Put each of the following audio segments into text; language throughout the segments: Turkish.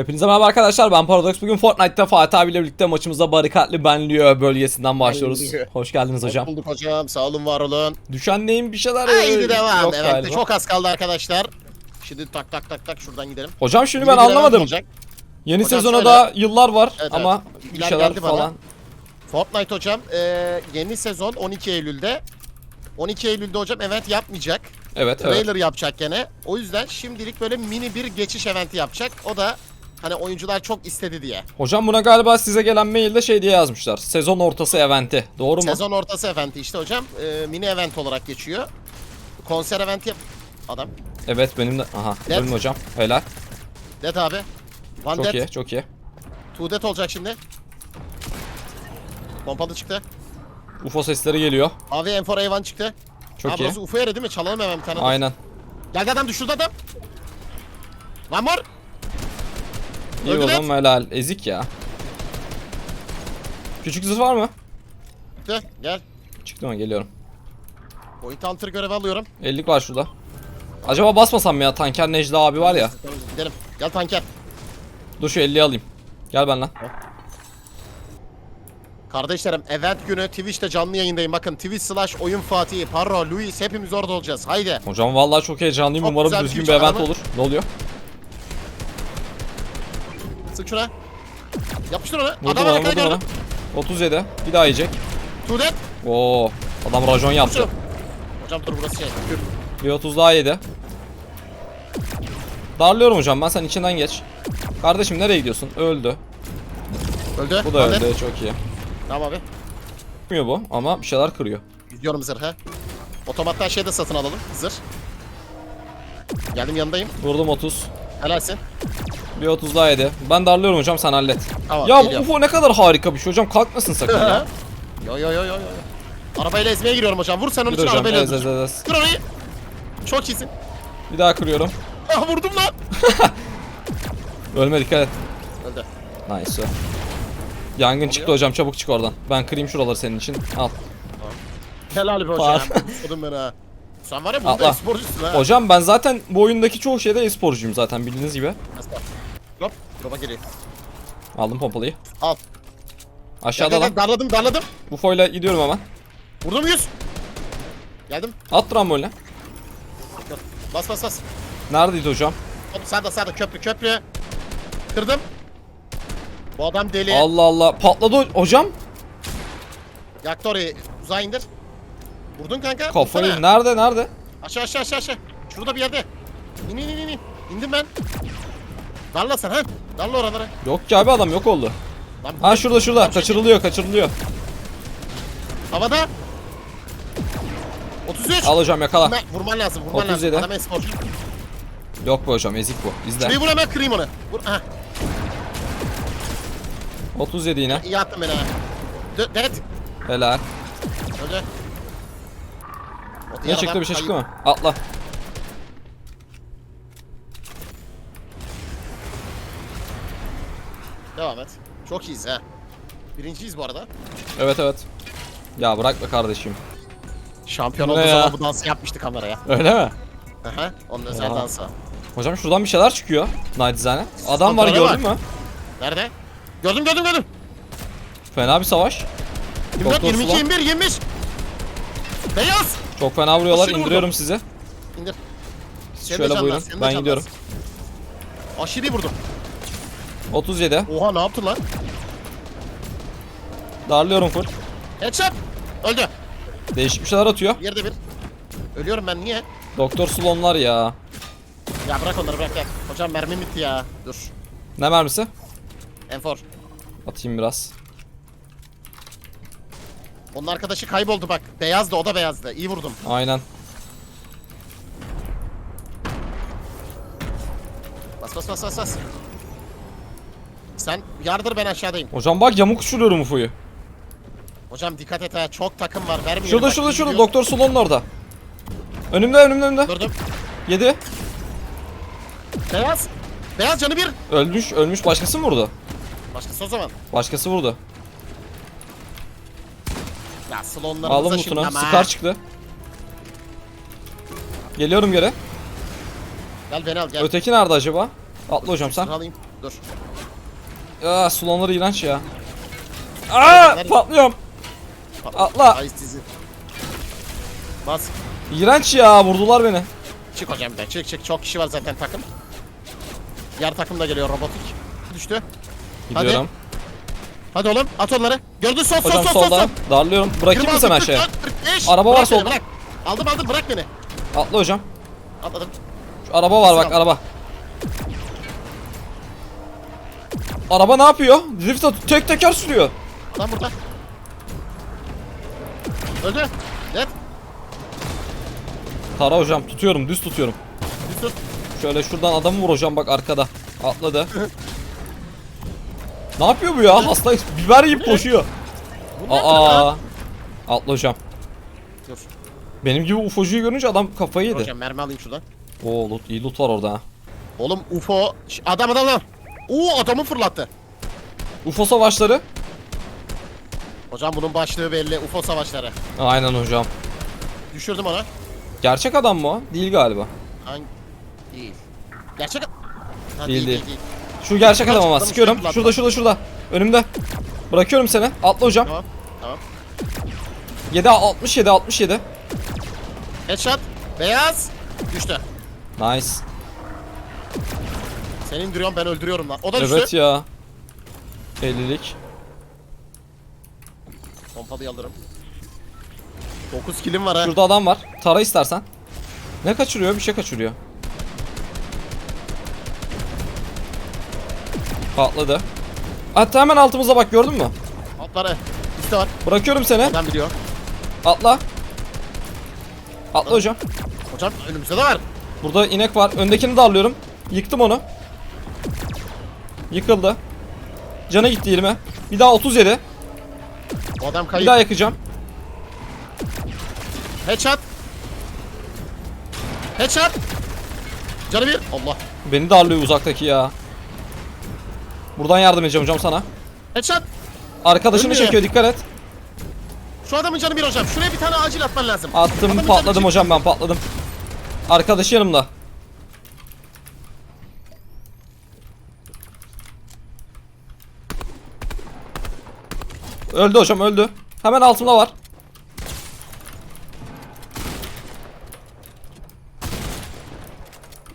Hepinize merhaba arkadaşlar ben Paradox. Bugün Fortnite'ta Fatih abiyle birlikte maçımıza barikatlı benliyor bölgesinden başlıyoruz. Hoş geldiniz hocam. Hoş bulduk hocam. Sağ olun, var olun. Düşen neyim bir şeyler Haydi devam. yok evet, galiba. çok az kaldı arkadaşlar. Şimdi tak tak tak tak şuradan gidelim. Hocam Bir ben anlamadım. olacak. Yeni Hocam sezona da yıllar var Evet, ama evet. bir şeyler geldi bana. falan. Fortnite hocam e, yeni sezon 12 Eylül'de. 12 Eylül'de hocam event yapmayacak. Evet evet. Trailer yapacak gene. O yüzden şimdilik böyle mini bir geçiş eventi yapacak. O da hani oyuncular çok istedi diye. Hocam buna galiba size gelen mailde şey diye yazmışlar. Sezon ortası eventi. Doğru mu? Sezon ortası eventi işte hocam. E, mini event olarak geçiyor. Konser eventi yap... Adam. Evet benim de. Aha. Net. Bölüm hocam. Helal. Dead abi. One Çok dead. iyi çok iyi. Two dead olacak şimdi. Pompalı çıktı. UFO sesleri geliyor. Mavi M4 A1 çıktı. Çok ha, iyi. burası UFO yeri değil mi? Çalalım hemen bir tane. Aynen. Gel gel adam düşürdü adam. One more. İyi Öldü oğlum helal. Ezik ya. Küçük zırh var mı? Çıktı. Gel. Çıktı mı? Geliyorum. Point Hunter görevi alıyorum. 50'lik var şurada. Acaba basmasam mı ya? Tanker Necla abi var ya. Gidelim. Gel tanker. Dur şu 50'yi alayım. Gel ben lan. Kardeşlerim event günü Twitch'te canlı yayındayım. Bakın Twitch slash oyun Fatih, Parro, Luis hepimiz orada olacağız. Haydi. Hocam vallahi çok heyecanlıyım. Çok Umarım güzel düzgün bir Twitch event adamı. olur. Ne oluyor? Sık şuna. Yapıştır onu. Vurdum Adam ona. gördüm. 37. Bir daha yiyecek. Two dead. Oo. Adam rajon yaptı. Hocam. Dur burası şey. Bir 30 daha yedi. Darlıyorum hocam ben sen içinden geç. Kardeşim nereye gidiyorsun? Öldü. Öldü. Bu da öldü. Çok iyi. Tamam abi. Yapmıyor bu ama bir şeyler kırıyor. Gidiyorum zırha. Otomattan şey de satın alalım. Zırh. Geldim yanındayım. Vurdum 30. Helalsin. Bir 30 daha yedi. Ben darlıyorum hocam sen hallet. Tamam, ya bu geliyorum. UFO ne kadar harika bir şey hocam kalkmasın sakın ya. yo yo yo yo yo. Arabayla ezmeye giriyorum hocam. Vur sen onun Bir için hocam arabayla ez ez öldür. ez. Kır orayı. Çok iyisin. Bir daha kırıyorum. Ah vurdum lan. Ölme dikkat et. Öldü. Nice. Yangın çıktı hocam çabuk çık oradan. Ben kırayım şuraları senin için. Al. Helal be hocam. Sordum ben ha. Sen var ya bunda Atla. sporcusun ha. Hocam ben zaten bu oyundaki çoğu şeyde e-sporcuyum zaten bildiğiniz gibi. Hop. Drop'a geliyor. Aldım pompalıyı. Al. Aşağıda Gel, gel, lan. gel, Darladım darladım. UFO'yla gidiyorum hemen. Vurdum 100. Geldim. At tramboline. Dur. Bas bas bas. Neredeydi hocam? Hop sağda sağda köprü köprü. Kırdım. Bu adam deli. Allah Allah. Patladı ho- hocam. Yaktı orayı. Uzağa indir. Vurdun kanka. Kafayı. vursana. Nerede nerede? Aşağı aşağı aşağı aşağı. Şurada bir yerde. İn in in. in. İndim ben. Darla sen ha. Darla oralara. Yok ki abi adam yok oldu. Lan Ha şurada şurada. Kaçırılıyor kaçırılıyor. Havada. 33. Al hocam yakala. Vurman, vurman lazım. Vurman 37. lazım. Adam esporcu. Yok be hocam ezik bu. İzle. Şurayı vur hemen kırayım onu. Vur. Ha. 37 yine. İyi attın beni ha. Dö- Dead. Helal. Öldü. Ne çıktı bir şey çıktı mı? Atla. Devam et. Çok iyiyiz ha. Birinciyiz bu arada. Evet evet. Ya bırak be kardeşim. Şampiyon ne olduğu ya? zaman bu dansı yapmıştı kameraya. Öyle mi? Aha. Onun özel Oha. dansı. Hocam şuradan bir şeyler çıkıyor. Nacizane. Adam var Kontrole gördün mü? Nerede? Gördüm gördüm gördüm. Fena bir savaş. 24, Doktor 22, Sulan. 21, 25. Beyaz. Çok fena vuruyorlar. Aşırı İndiriyorum vurdum. sizi. İndir. Siz şöyle buyurun. Ben gidiyorum. Aşırı vurdum. 37. Oha ne yaptın lan? Darlıyorum full. Headshot. Öldü. Değişik bir şeyler atıyor. Yerde bir. Ölüyorum ben niye? Doktor Slonlar ya. Ya bırak onları bırak gel. Hocam mermim bitti ya. Dur. Ne mermisi? Enfor. Atayım biraz. Onun arkadaşı kayboldu bak. Beyazdı o da beyazdı. İyi vurdum. Aynen. Bas bas bas bas bas. Sen yardır ben aşağıdayım. Hocam bak yamuk uçuruyorum UFO'yu. Hocam dikkat et ha. Çok takım var. Vermeyelim. Şurada bak, şurada şurada gidiyor. Doktor Slon'un orada. Önümde önümde önümde. Gördüm. 7. Beyaz. Beyaz canı bir. Ölmüş ölmüş başkası mı vurdu? Başkası o zaman. Başkası vurdu. Ya slonlarımıza Aldım şimdi mutunu. ama. Scar çıktı. Geliyorum geri. Gel beni al gel. Öteki nerede acaba? Atla hocam sen. Şunu alayım. Dur. Aa sulanları iğrenç ya. Aa patlıyorum. Atla. Ay sizi. Bas. İğrenç ya vurdular beni. Çık hocam de. Çık çık. Çok kişi var zaten takım. Diğer takım da geliyor robotik. Düştü. Gidiyorum. Hadi oğlum at onları. Gördün sol sol Hocam sol sol. sol. Darlıyorum. Bırakayım mı seni aşağıya? 45. Araba var beni, solda. Bırak. Aldım aldım bırak beni. Atla hocam. Atladım. Şu araba var bak Tamam. araba. Araba ne yapıyor? Drift at tek teker sürüyor. Lan burada. Öldü. Net. Tara hocam tutuyorum düz tutuyorum. Bir tut. Şöyle şuradan adamı vur hocam bak arkada. Atladı. ne yapıyor bu ya? Hasta biber yiyip koşuyor. Aa. Atla hocam. Dur. Benim gibi ufocuyu görünce adam kafayı yedi. Hocam mermi alayım şuradan. Oo loot, iyi loot var orada ha. Oğlum UFO. Adam adam adam. Oo adamı fırlattı. UFO savaşları. Hocam bunun başlığı belli. UFO savaşları. Aynen hocam. Düşürdüm onu. Gerçek adam mı o? Değil galiba. Hangi? Değil. Gerçek... Ha, Değil, değil, değil. değil. Şu gerçek adam ama sıkıyorum. şurada Şurada şurada şurada. Önümde. Bırakıyorum seni. Atla hocam. Tamam. Tamam. 7 67 67. Headshot. Beyaz. Düştü. Nice. Seni indiriyorum ben öldürüyorum lan. O da düştü. Evet ya. 50'lik. Pompalı alırım. 9 kilim var ha. Şurada adam var. Tara istersen. Ne kaçırıyor? Bir şey kaçırıyor. Patladı. Hatta hemen altımıza bak gördün mü? Atları. Üstte var. Bırakıyorum seni. Adam biliyor. Atla. Atla hocam. Hocam önümüzde de var. Burada inek var. Öndekini de alıyorum. Yıktım onu. Yıkıldı. Canı gitti 20. Bir daha 37. O adam Bir kayıp. daha yakacağım. Headshot. Headshot. Canı bir. Allah. Beni de arlıyor uzaktaki ya. Buradan yardım edeceğim hocam sana. Headshot. Arkadaşını Ölmüyor. çekiyor dikkat et. Şu adamın canı bir hocam. Şuraya bir tane acil atman lazım. Attım Adamın canı patladım bir. hocam ben patladım. Arkadaşı yanımda. Öldü hocam öldü. Hemen altımda var.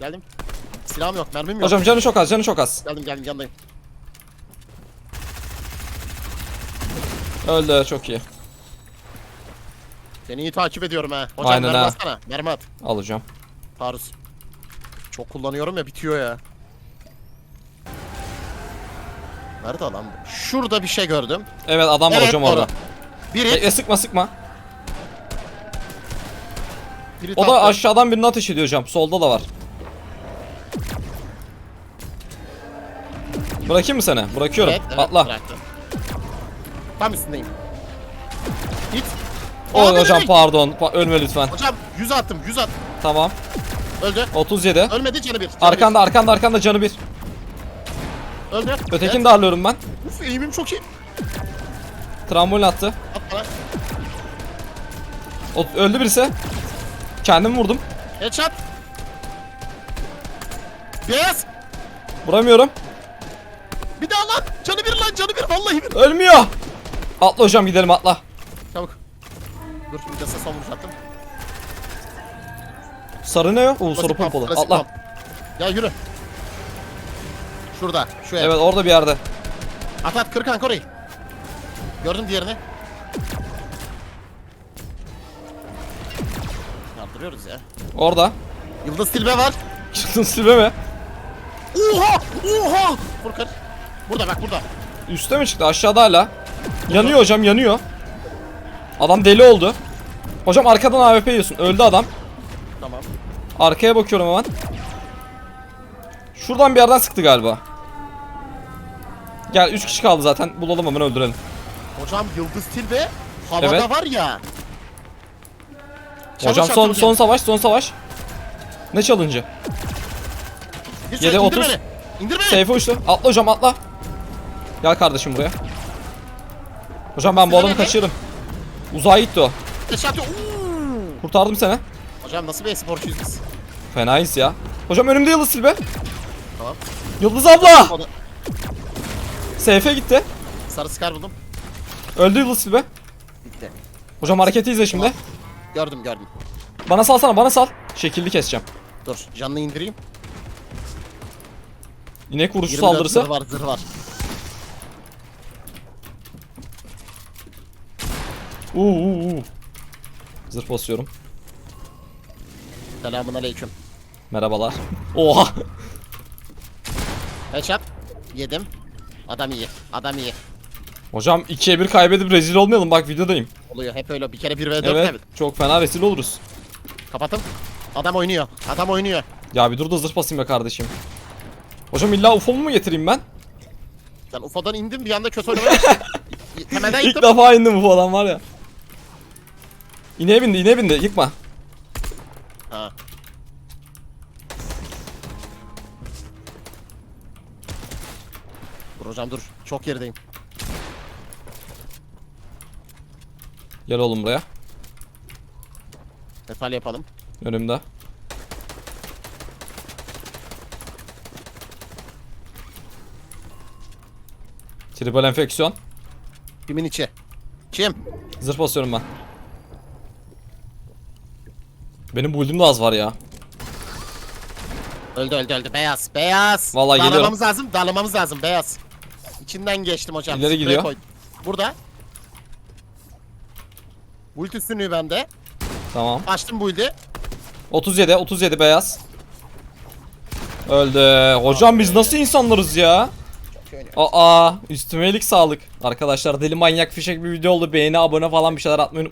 Geldim. Silahım yok, mermim yok. Hocam canı çok az canı çok az. Geldim geldim yanındayım. Öldü çok iyi. Seni iyi takip ediyorum ha. Hocam Aynen mermi ha. atsana. Mermi at. Alacağım. Taarruz. Çok kullanıyorum ya bitiyor ya. Nerede lan bu? Şurada bir şey gördüm. Evet adam var Evet, hocam doğru. orada. Biri, Bekle sıkma sıkma. biri O da tatlı. aşağıdan birini ateş ediyor hocam. Solda da var. Bırakayım mı seni? Bırakıyorum. Evet, evet, Atla. bıraktım. Tam üstündeyim. Git. O Aa, hocam beni- pardon. Pa- ölme lütfen. Hocam 100 attım 100 at. Tamam. Öldü. 37. Ölmedi canı bir. Canı Arkanda arkanda arkanda canı bir. Bir. Öldü. Ötekini de arlıyorum ben. Uf eğimim çok iyi. Trambolin attı. At bana. O, öldü birisi. Kendim vurdum. Headshot. Beyaz. Vuramıyorum. Bir daha lan. Canı bir lan canı bir. Vallahi bir. Ölmüyor. Atla hocam gidelim atla. Çabuk. Dur son vuruş attım. Sarı ne o? Oo, sarı pompalı. Atla. Ya yürü. Şurada. Şu ev. Evet orada bir yerde. At at kır kanka orayı. Gördün diğerini. Yardırıyoruz ya. Orada. Yıldız Tilbe var. Çıktın silme mi? Oha! Oha! Furkan. Burada bak burada. Üste mi çıktı? Aşağıda hala. Yanıyor hocam yanıyor. Adam deli oldu. Hocam arkadan AWP yiyorsun. Öldü adam. Tamam. Arkaya bakıyorum hemen. Şuradan bir yerden sıktı galiba. Gel 3 kişi kaldı zaten. Bulalım hemen öldürelim. Hocam Yıldız Tilbe havada Evet. var ya. Hocam Challenge son attı son savaş son savaş. Ne challenge'ı? Yedi, şöyle, indir otuz. beni. İndir beni. Seyfe uçtu. Atla hocam atla. Gel kardeşim buraya. Hocam ben bu adamı kaçırırım. Uzağa gitti o. Ateş atıyor. Oo! Kurtardım seni. Hocam nasıl bir e-sporcuyuz biz? Fenayız ya. Hocam önümde yıldız silbe. Tamam. Yıldız abla. O da- SF gitti. Sarı skar buldum. Öldü Yıldız Tilbe. Bitti. Hocam hareketi izle şimdi. Gördüm gördüm. Bana salsana bana sal. Şekilli keseceğim. Dur canını indireyim. İnek vuruşu 24 saldırısı. zırh var zırh var. Uuu uuu uuu. Zırh basıyorum. Selamun aleyküm. Merhabalar. Oha. Headshot. Yedim. Adam iyi. Adam iyi. Hocam 2'ye 1 kaybedip rezil olmayalım bak videodayım. Oluyor hep öyle bir kere 1 v 4 Evet çok fena rezil oluruz. Kapatın. Adam oynuyor. Adam oynuyor. Ya bir dur da zırh basayım be kardeşim. Hocam illa UFO'mu mu getireyim ben? Ben UFO'dan indim bir anda kötü oynamaya. Temelden İlk yıktım. defa indim UFO'dan var ya. İneğe bindi ineğe bindi yıkma. Ha. Dur hocam dur. Çok gerideyim. Gel oğlum buraya. Metal yapalım. Önümde. Tribal enfeksiyon. Kimin içi? Kim? Zırh basıyorum ben. Benim build'im de az var ya. Öldü öldü öldü. Beyaz. Beyaz. Vallahi geliyorum. Darlamamız lazım. Darlamamız lazım. Beyaz. İçinden geçtim hocam. İleri gidiyor. koydum. Burada. Build üstünlüğü bende. Tamam. Açtım build'i. 37 37 beyaz. Öldü. Hocam biz nasıl insanlarız ya? Aa üstüme iyilik sağlık. Arkadaşlar deli manyak fişek bir video oldu. Beğeni abone falan bir şeyler atmayı unutmayın.